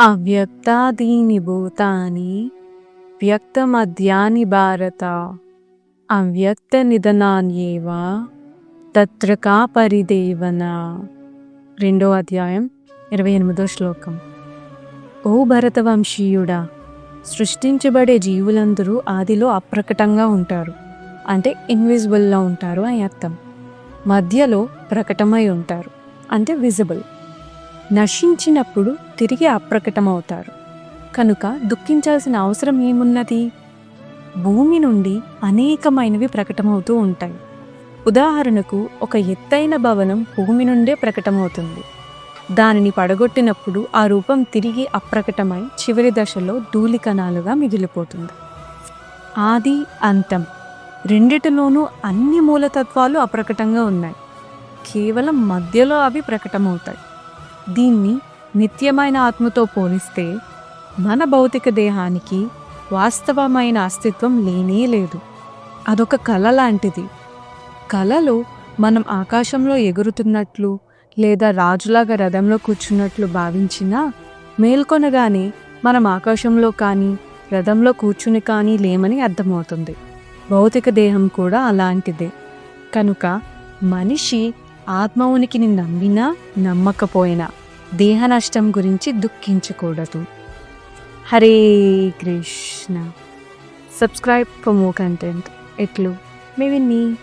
అవ్యక్తాదీని భూతాని వ్యక్తమధ్యాని భారత అవ్యక్త నిధనాన్యేవ తత్ర కా పరిదేవన. రెండో అధ్యాయం ఇరవై ఎనిమిదో శ్లోకం. ఓ భరతవంశీయుడా సృష్టించబడే జీవులందరూ ఆదిలో అప్రకటంగా ఉంటారు. అంటే ఇన్విజిబుల్లో ఉంటారు అని అర్థం. మధ్యలో ప్రకటమై ఉంటారు. అంటే విజిబుల్ నశించినప్పుడు తిరిగి అప్రకటమవుతారు. కనుక దుఃఖించాల్సిన అవసరం ఏమున్నది? భూమి నుండి అనేకమైనవి ప్రకటమవుతూ ఉంటాయి. ఉదాహరణకు ఒక ఎత్తైన భవనం భూమి నుండే ప్రకటమవుతుంది. దానిని పడగొట్టినప్పుడు ఆ రూపం తిరిగి అప్రకటమై చివరి దశలో ధూళి కణాలుగా మిగిలిపోతుంది. ఆది అంతం రెండిటిలోనూ అన్ని మూలతత్వాలు అప్రకటంగా ఉన్నాయి. కేవలం మధ్యలో అవి ప్రకటమవుతాయి. దీన్ని నిత్యమైన ఆత్మతో పోలిస్తే మన భౌతిక దేహానికి వాస్తవమైన అస్తిత్వం లేనే లేదు. అదొక కళ లాంటిది. కళలో మనం ఆకాశంలో ఎగురుతున్నట్లు లేదా రాజులాగా రథంలో కూర్చున్నట్లు భావించినా మేల్కొనగానే మనం ఆకాశంలో కానీ రథంలో కూర్చుని కానీ లేమని అర్థమవుతుంది. భౌతిక దేహం కూడా అలాంటిదే. కనుక మనిషి ఆత్మ ఉనికిని నమ్మినా నమ్మకపోయినా దేహ నష్టం గురించి దుఃఖించకూడదు. Hare Krishna. Subscribe for more content. ఎట్లు? మీ విన్నీ